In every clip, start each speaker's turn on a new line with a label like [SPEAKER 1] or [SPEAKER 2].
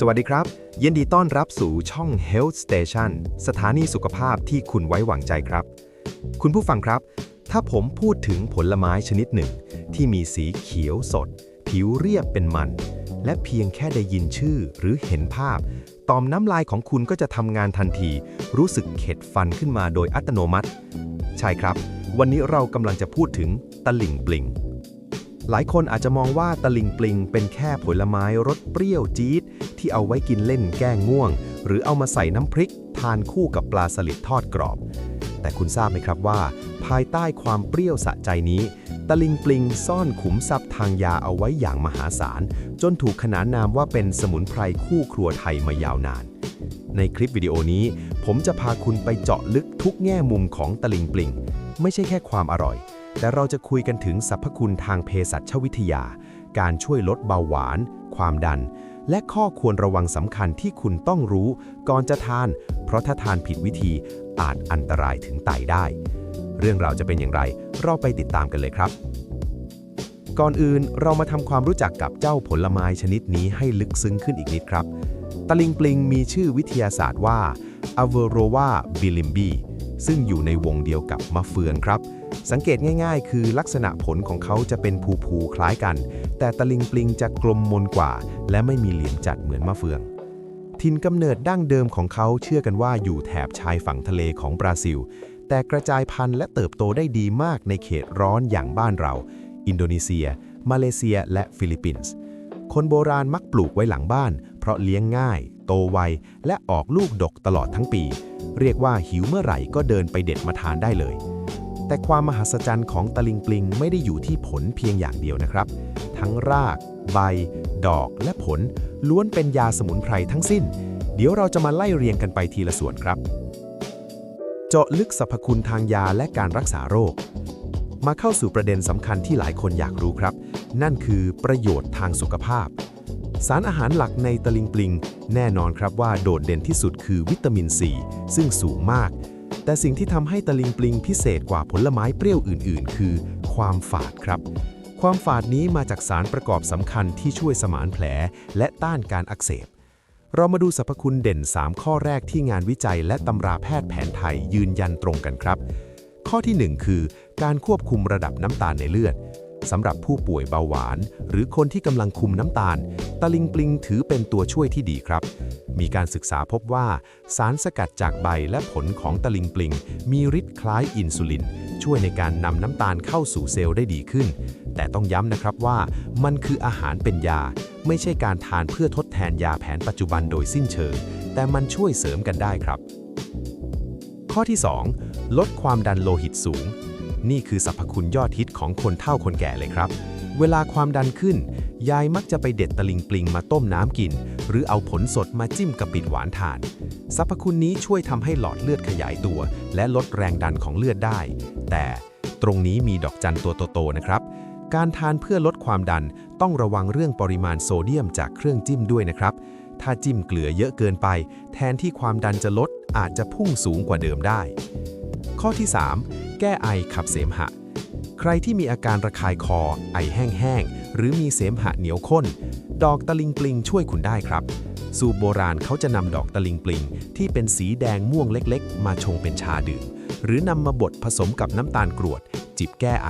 [SPEAKER 1] สวัสดีครับ ยินดีต้อนรับสู่ช่อง Health Station สถานีสุขภาพที่คุณไว้วางใจครับ คุณผู้ฟังครับ ถ้าผมพูดถึงผลไม้ชนิดหนึ่ง ที่มีสีเขียวสด ผิวเรียบเป็นมัน และเพียงแค่ได้ยินชื่อหรือเห็นภาพ ตอมน้ำลายของคุณก็จะทำงานทันที รู้สึกเข็ดฟันขึ้นมาโดยอัตโนมัติ ใช่ครับ วันนี้เรากำลังจะพูดถึงตะลิ่งปลิงหลายคนอาจจะมองว่าตะลิงปลิงเป็นแค่ผลไม้รสเปรี้ยวจี๊ด ที่เอาไว้กินเล่นแก้ง่วง หรือเอามาใส่น้ำพริก ทานคู่กับปลาสลิดทอดกรอบ แต่คุณทราบไหมครับว่า ภายใต้ความเปรี้ยวสะใจนี้ ตะลิงปลิงซ่อนขุมทรัพย์ทางยาเอาไว้อย่างมหาศาล จนถูกขนานนามว่าเป็นสมุนไพรคู่ครัวไทยมายาวนาน ในคลิปวิดีโอนี้ ผมจะพาคุณไปเจาะลึกทุกแง่มุมของตะลิงปลิง ไม่ใช่แค่ความอร่อย แต่เราจะคุยกันถึงสรรพคุณทางเภสัชวิทยา การช่วยลดเบาหวาน ความดัน และข้อควรระวังสำคัญที่คุณต้องรู้ก่อนจะทาน เพราะถ้าทานผิดวิธีอาจอันตรายถึงไตได้ เรื่องราวจะเป็นอย่างไร เราไปติดตามกันเลยครับ ก่อนอื่นเรามาทำความรู้จักกับเจ้าผลไม้ชนิดนี้ให้ลึกซึ้งขึ้นอีกนิดครับ ตะลิงปลิงมีชื่อวิทยาศาสตร์ว่า a v e r o v a bilimbi ซึ่งอยู่ในวงเดียวกับมะเฟืองครับ สังเกตง่ายๆ คือลักษณะผลของเขาจะเป็นภูๆคล้ายกัน แต่ตะลิงปลิงจะกลมมนกว่า และไม่มีเหลี่ยมจัดเหมือนมะเฟือง ถิ่นกำเนิดดั้งเดิมของเขาเชื่อกันว่าอยู่แถบชายฝั่งทะเลของบราซิล แต่กระจายพันธุ์และเติบโตได้ดีมากในเขตร้อนอย่างบ้านเรา อินโดนีเซีย มาเลเซีย และฟิลิปปินส์ คนโบราณมักปลูกไว้หลังบ้าน เพราะเลี้ยงง่าย โตไว และออกลูกดกตลอดทั้งปี เรียกว่าหิวเมื่อไหร่ก็เดินไปเด็ดมาทานได้เลย แต่ความมหัศจรรย์ของตะลิงปลิงไม่ได้อยู่ที่ผลเพียงอย่างเดียวนะครับ ทั้งราก ใบ ดอกและผล ล้วนเป็นยาสมุนไพรทั้งสิ้น เดี๋ยวเราจะมาไล่เรียงกันไปทีละส่วนครับ เจาะลึกสรรพคุณทางยาและการรักษาโรคมาเข้าสู่ประเด็นสำคัญที่หลายคนอยากรู้ครับ นั่นคือประโยชน์ทางสุขภาพ สารอาหารหลักในตะลิงปลิง แน่นอนครับว่าโดดเด่นที่สุดคือวิตามินซีซึ่งสูงมาก แต่สิ่งที่ทำให้ตะลิงปลิงพิเศษกว่าผลไม้เปรี้ยวอื่น ๆ คือ ความฝาดครับ ความฝาดนี้มาจากสารประกอบสำคัญที่ช่วยสมานแผล และต้านการอักเสบ เรามาดูสรรพคุณเด่น 3 ข้อแรกที่งานวิจัยและตำราแพทย์แผนไทยยืนยันตรงกันครับ ข้อที่ 1 คือ การควบคุมระดับน้ำตาลในเลือด สำหรับผู้ป่วยเบาหวาน หรือคนที่กำลังคุมน้ำตาล ตะลิงปลิงถือเป็นตัวช่วยที่ดีครับ มีการศึกษาพบว่า สารสกัดจากใบและผลของตะลิงปลิง มีฤทธิ์คล้ายอินซูลิน ช่วยในการนำน้ำตาลเข้าสู่เซลล์ได้ดีขึ้น แต่ต้องย้ำนะครับว่ามันคืออาหารเป็นยา ไม่ใช่การทานเพื่อทดแทนยาแผนปัจจุบันโดยสิ้นเชิง แต่มันช่วยเสริมกันได้ครับ ข้อที่ 2 ลดความดันโลหิตสูง นี่คือสรรพคุณยอดฮิตของคนเฒ่าคนแก่เลยครับ เวลาความดันขึ้น ยายมักจะไปเด็ดตะลิงปลิงมาต้มน้ำกิน หรือเอาผลสดมาจิ้มกับปิดหวานทาน สรรพคุณนี้ช่วยทำให้หลอดเลือดขยายตัว และลดแรงดันของเลือดได้ แต่ตรงนี้มีดอกจันตัวโตๆนะครับ การทานเพื่อลดความดันต้องระวังเรื่องปริมาณโซเดียมจากเครื่องจิ้มด้วยนะครับ ถ้าจิ้มเกลือเยอะเกินไป แทนที่ความดันจะลดอาจจะพุ่งสูงกว่าเดิมได้ ข้อที่ 3 แก้ไอขับเสมหะ ใครที่มีอาการระคายคอ ไอแห้งๆ หรือมีเสมหะเหนียวข้น ดอกตะลิงปลิงช่วยคุณได้ครับ สูตรโบราณเขาจะนำดอกตะลิงปลิง ที่เป็นสีแดงม่วงเล็กๆ มาชงเป็นชาดื่ม หรือนำมาบดผสมกับน้ำตาลกรวด จิบแก้ไอ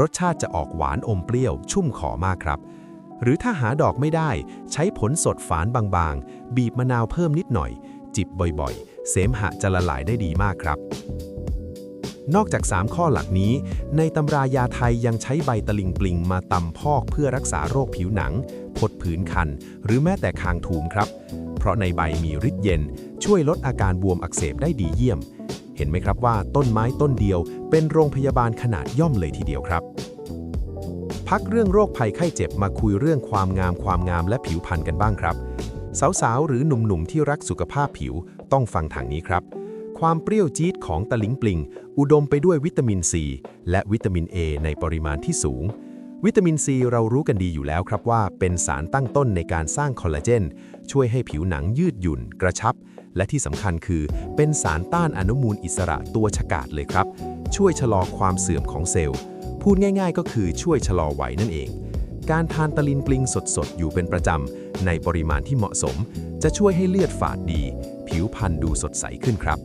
[SPEAKER 1] รสชาติจะออกหวานอมเปรี้ยว ชุ่มคอมากครับ หรือถ้าหาดอกไม่ได้ ใช้ผลสดฝานบางๆ บีบมะนาวเพิ่มนิดหน่อย จิบบ่อยๆ เสมหะจะละลายได้ดีมากครับ นอกจาก 3 ข้อหลักนี้ ในตำรายาไทยยังใช้ใบตะลิงปลิงมาตำพอกเพื่อรักษาโรคผิวหนัง พดผืนคัน หรือแม้แต่คางทูมครับ เพราะในใบมีฤทธิ์เย็น ช่วยลดอาการบวมอักเสบได้ดีเยี่ยม เห็นไหมครับว่าต้นไม้ต้นเดียว เป็นโรงพยาบาลขนาดย่อมเลยทีเดียวครับ พักเรื่องโรคภัยไข้เจ็บมาคุยเรื่องความงามความงามและผิวพรรณกันบ้างครับ สาวๆหรือหนุ่มๆที่รักสุขภาพผิวต้องฟังทางนี้ครับ ความเปรี้ยวจี๊ดของตะลิงปลิง อุดมไปด้วยวิตามินซีและวิตามิน A ในปริมาณที่สูง วิตามินซีเรารู้กันดีอยู่แล้วครับว่า เป็นสารตั้งต้นในการสร้างคอลลาเจน ช่วยให้ผิวหนังยืดหยุ่น กระชับ และที่สำคัญคือ เป็นสารต้านอนุมูลอิสระตัวฉกาจเลยครับ ช่วยชะลอความเสื่อมของเซลล์ พูดง่าย ๆ ก็คือช่วยชะลอวัยนั่นเอง
[SPEAKER 2] การทานตะลิงปลิงสดๆ อยู่เป็นประจำ ในปริมาณที่เหมาะสม จะช่วยให้เลือดฝาดดี ผิวพรรณดูสดใสขึ้นครับ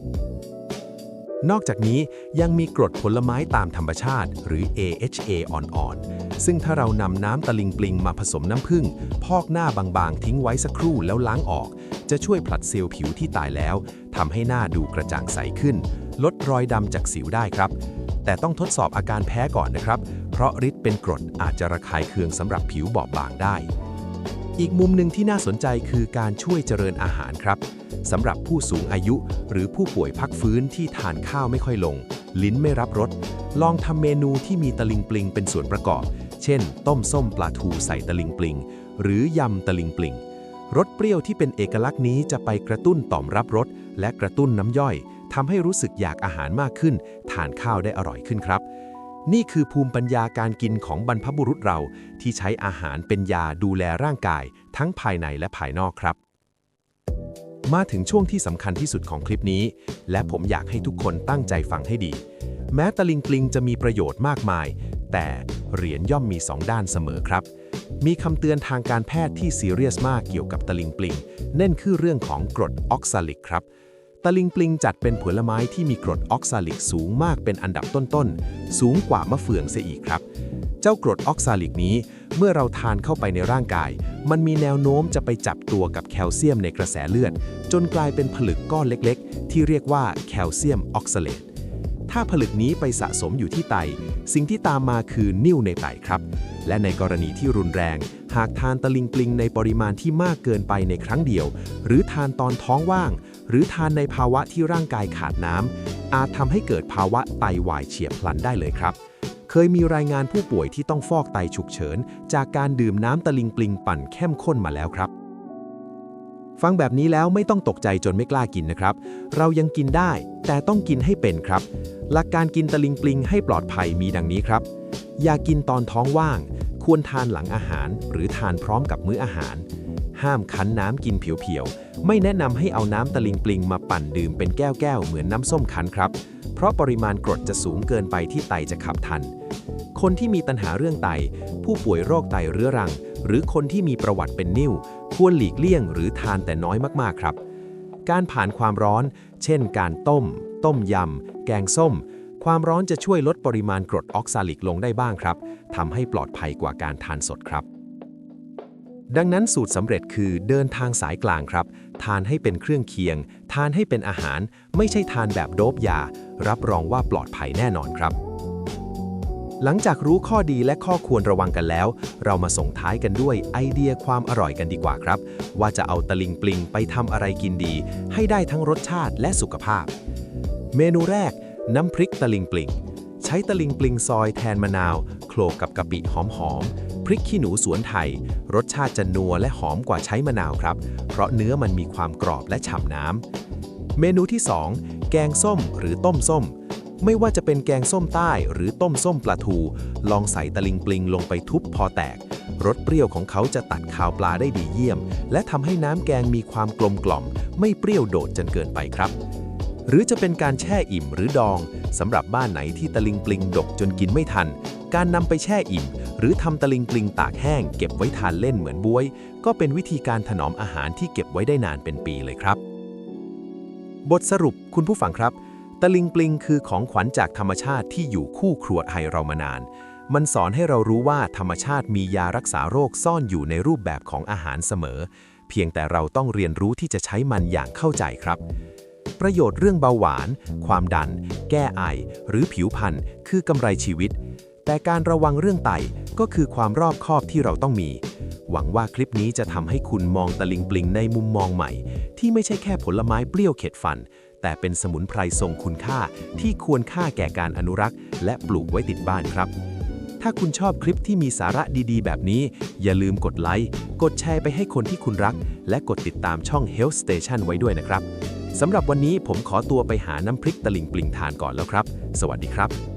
[SPEAKER 2] นอกจากนี้ยังมีกรดผลไม้ตามธรรมชาติ หรือ AHA อ่อนๆ ซึ่งถ้าเรานำน้ำตะลิงปลิงมาผสมน้ำผึ้งพอกหน้าบางๆ ทิ้งไว้สักครู่แล้วล้างออก จะช่วยผลัดเซลล์ผิวที่ตายแล้วทำให้หน้าดูกระจ่างใสขึ้น ลดรอยดำจากสิวได้ครับแต่ต้องทดสอบอาการแพ้ก่อนนะครับ เพราะฤทธิ์เป็นกรดอาจจะระคายเคืองสำหรับผิวบอบบางได้ อีกมุมหนึ่งที่น่าสนใจคือการช่วยเจริญอาหารครับสำหรับผู้สูงอายุ หรือผู้ป่วยพักฟื้นที่ทานข้าวไม่ค่อยลง ลิ้นไม่รับรสลองทำเมนูที่มีตะลิงปลิงเป็นส่วนประกอบ เช่น ต้มส้มปลาทูใส่ตะลิงปลิง หรือยำตะลิงปลิงรสเปรี้ยวที่เป็นเอกลักษณ์นี้จะไปกระตุ้นต่อมรับรสและกระตุ้นน้ำย่อยทำให้รู้สึกอยากอาหารมากขึ้น ทานข้าวได้อร่อยขึ้นครับ นี่คือภูมิปัญญาการกินของบรรพบุรุษเราที่ใช้อาหารเป็นยาดูแลร่างกาย ทั้งภายในและภายนอกครับ มาถึงช่วงที่สำคัญที่สุดของคลิปนี้ และผมอยากให้ทุกคนตั้งใจฟังให้ดี แม้ตะลิงปลิงจะมีประโยชน์มากมาย แต่เหรียญย่อมมีสองด้านเสมอครับ มีคำเตือนทางการแพทย์ที่ซีเรียสมากเกี่ยวกับตะลิงปลิงนั่นคือเรื่องของกรดออกซาลิกครับ ตะลิงปลิงจัดเป็นผลไม้ที่มีกรดออกซาลิกสูงมากเป็นอันดับต้นๆ สูงกว่ามะเฟืองเสียอีกครับ เจ้ากรดออกซาลิกนี้เมื่อเราทานเข้าไปในร่างกาย มันมีแนวโน้มจะไปจับตัวกับแคลเซียมในกระแสเลือด จนกลายเป็นผลึกก้อนเล็กๆ ที่เรียกว่าแคลเซียมออกซาเลตถ้าผลึกนี้ไปสะสมอยู่ที่ไต สิ่งที่ตามมาคือนิ่วในไตครับ และในกรณีที่รุนแรง หากทานตะลิงปลิงในปริมาณที่มากเกินไปในครั้งเดียว หรือทานตอนท้องว่าง หรือทานในภาวะที่ร่างกายขาดน้ำอาจทำให้เกิดภาวะไตวายเฉียบพลันได้เลยครับ เคยมีรายงานผู้ป่วยที่ต้องฟอกไตฉุกเฉิน จากการดื่มน้ำตะลิงปลิงปั่นเข้มข้นมาแล้วครับ ฟังแบบนี้แล้วไม่ต้องตกใจจนไม่กล้ากินนะครับ เรายังกินได้ แต่ต้องกินให้เป็นครับ หลักการกินตะลิงปลิงให้ปลอดภัยมีดังนี้ครับ อย่ากินตอนท้องว่าง ควรทานหลังอาหาร หรือทานพร้อมกับมื้ออาหาร ห้ามคั้นน้ำกินเพียวๆ ไม่แนะนำให้เอาน้ำตะลิงปลิงมาปั่นดื่มเป็นแก้วๆ เหมือนน้ำส้มคั้นครับ เพราะปริมาณกรดจะสูงเกินไปที่ไตจะขับทัน คนที่มีปัญหาเรื่องไต ผู้ป่วยโรคไตเรื้อรัง หรือคนที่มีประวัติเป็นนิ่ว ควรหลีกเลี่ยงหรือทานแต่น้อยมากๆ ครับ การผ่านความร้อน เช่น การต้ม ต้มยำ แกงส้ม ความร้อนจะช่วยลดปริมาณกรดออกซาลิกลงได้บ้างครับทำให้ปลอดภัยกว่าการทานสดครับ ดังนั้นสูตรสำเร็จคือเดินทางสายกลางครับ ทานให้เป็นเครื่องเคียง ทานให้เป็นอาหาร ไม่ใช่ทานแบบโดบยา รับรองว่าปลอดภัยแน่นอนครับ หลังจากรู้ข้อดีและข้อควรระวังกันแล้ว เรามาส่งท้ายกันด้วยไอเดียความอร่อยกันดีกว่าครับ ว่าจะเอาตะลิงปลิงไปทำอะไรกินดี ให้ได้ทั้งรสชาติและสุขภาพ เมนูแรก น้ำพริกตะลิงปลิง ใช้ตะลิงปลิงซอยแทนมะนาว โขลกกับกะปิหอมๆพริกขี้หนูสวนไทย รสชาติจะนัวและหอมกว่าใช้มะนาวครับ เพราะเนื้อมันมีความกรอบและฉ่ำน้ำ เมนูที่ 2 แกงส้มหรือต้มส้ม ไม่ว่าจะเป็นแกงส้มใต้หรือต้มส้มปลาทู ลองใส่ตะลิงปลิงลงไปทุบพอแตกรสเปรี้ยวของเขาจะตัดคาวปลาได้ดีเยี่ยม และทำให้น้ำแกงมีความกลมกล่อม ไม่เปรี้ยวโดดจนเกินไปครับ หรือจะเป็นการแช่อิ่มหรือดองสำหรับบ้านไหนที่ตะลิงปลิงดกจนกินไม่ทัน การนำไปแช่อิ่ม หรือทำตะลิงปลิงตากแห้ง เก็บไว้ทานเล่นเหมือนบวย ก็เป็นวิธีการถนอมอาหารที่เก็บไว้ได้นานเป็นปีเลยครับ บทสรุปคุณผู้ฟังครับ ตะลิงปลิงคือของขวัญจากธรรมชาติที่อยู่คู่ครัวไทยเรามานาน มันสอนให้เรารู้ว่าธรรมชาติมียารักษาโรคซ่อนอยู่ในรูปแบบของอาหารเสมอ เพียงแต่เราต้องเรียนรู้ที่จะใช้มันอย่างเข้าใจครับ ประโยชน์เรื่องเบาหวาน ความดัน แก้ไอ หรือผิวพรรณคือกำไรชีวิต แต่การระวังเรื่องไตก็คือความรอบคอบที่เราต้องมี หวังว่าคลิปนี้จะทำให้คุณมองตะลิงปลิงในมุมมองใหม่ ที่ไม่ใช่แค่ผลไม้เปรี้ยวเข็ดฟัน แต่เป็นสมุนไพรทรงคุณค่าที่ควรค่าแก่การอนุรักษ์ และปลูกไว้ติดบ้านครับถ้าคุณชอบคลิปที่มีสาระดีๆ แบบนี้ อย่าลืมกดไลค์ กดแชร์ไปให้คนที่คุณรัก และกดติดตามช่อง Health Station ไว้ด้วยนะครับ สำหรับวันนี้ผมขอตัวไปหาน้ำพริกตะลิงปลิงทานก่อนแล้วครับ สวัสดีครับ